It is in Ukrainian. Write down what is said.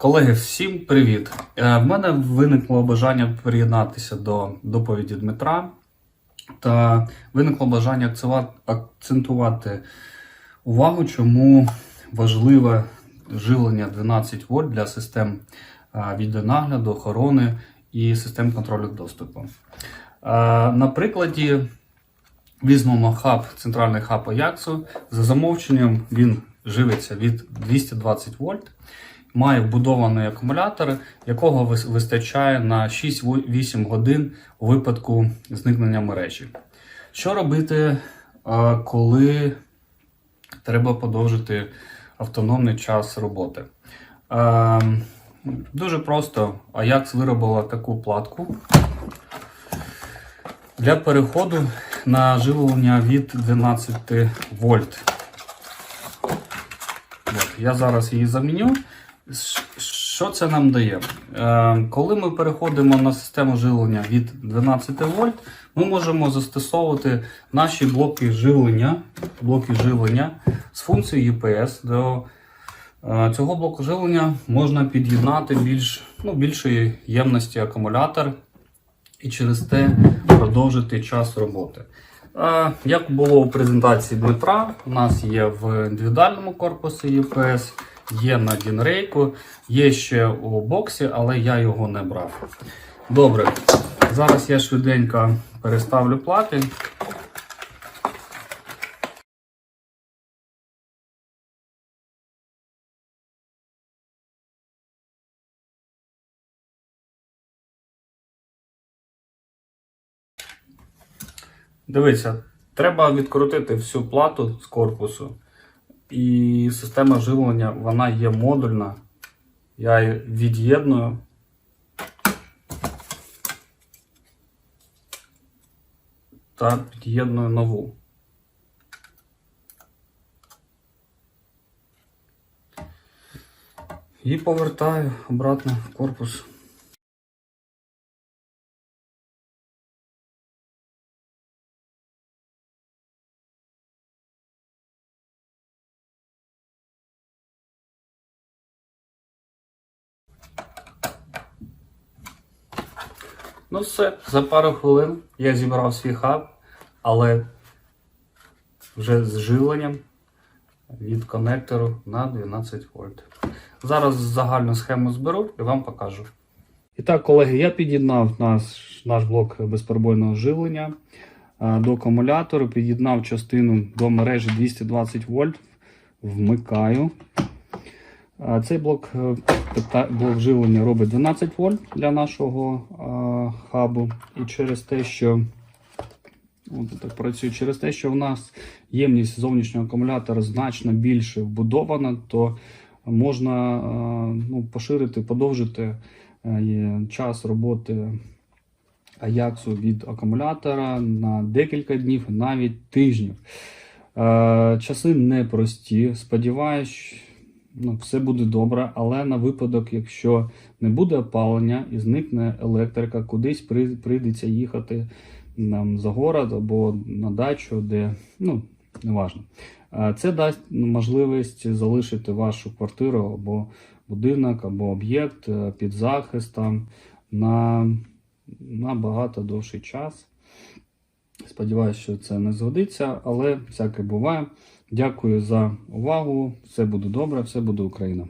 Колеги, всім привіт! Е, В мене виникло бажання приєднатися до доповіді Дмитра, та виникло бажання акцентувати увагу, чому важливе живлення 12 вольт для систем е, відеонагляду, охорони і систем контролю доступу. Е, На прикладі візьмемо хаб, центральний хаб Ajax. За замовченням він живиться від 220 вольт має вбудований акумулятор, якого вистачає на 6-8 годин у випадку зникнення мережі. Що робити, коли треба подовжити автономний час роботи? Дуже просто Ajax виробила таку платку для переходу на живлення від 12 вольт. Я зараз її заміню. Що це нам дає? Е, коли ми переходимо на систему живлення від 12 вольт, ми можемо застосовувати наші блоки живлення, блоки живлення з функцією UPS. До е, цього блоку живлення можна під'єднати більш, ну, більшої ємності акумулятор і через те продовжити час роботи. Е, Як було у презентації Дмитра, у нас є в індивідуальному корпусі UPS, є на Дінрейку, є ще у боксі, але я його не брав. Добре, зараз я швиденько переставлю плати. Дивіться, треба відкрутити всю плату з корпусу. І система живлення вона є модульна. Я її від'єдную. Та під'єдную нову. І повертаю обратно в корпус. Ну все, за пару хвилин я зібрав свій хаб, але вже з живленням від конектору на 12 вольт. Зараз загальну схему зберу і вам покажу. І так, колеги, я під'єднав наш, наш блок безперебойного живлення до акумулятору, під'єднав частину до мережі 220 вольт, вмикаю. Цей блок, е, пита- блок живлення робить 12 вольт для нашого а, хабу. І через те, що от так працює, через те, що в нас ємність зовнішнього акумулятора значно більше вбудована, то можна а, ну, поширити, подовжити е, час роботи Аяксу від акумулятора на декілька днів, навіть тижнів. Е, Часи непрості. Сподіваюсь, ну, все буде добре, але на випадок, якщо не буде опалення і зникне електрика, кудись при- прийдеться їхати нам за город або на дачу, де ну, неважно. Це дасть можливість залишити вашу квартиру або будинок, або об'єкт е, під захистом на, на багато довший час. Сподіваюсь, що це не згодиться, але всяке буває. Дякую за увагу. Все буде добре, все буде Україна.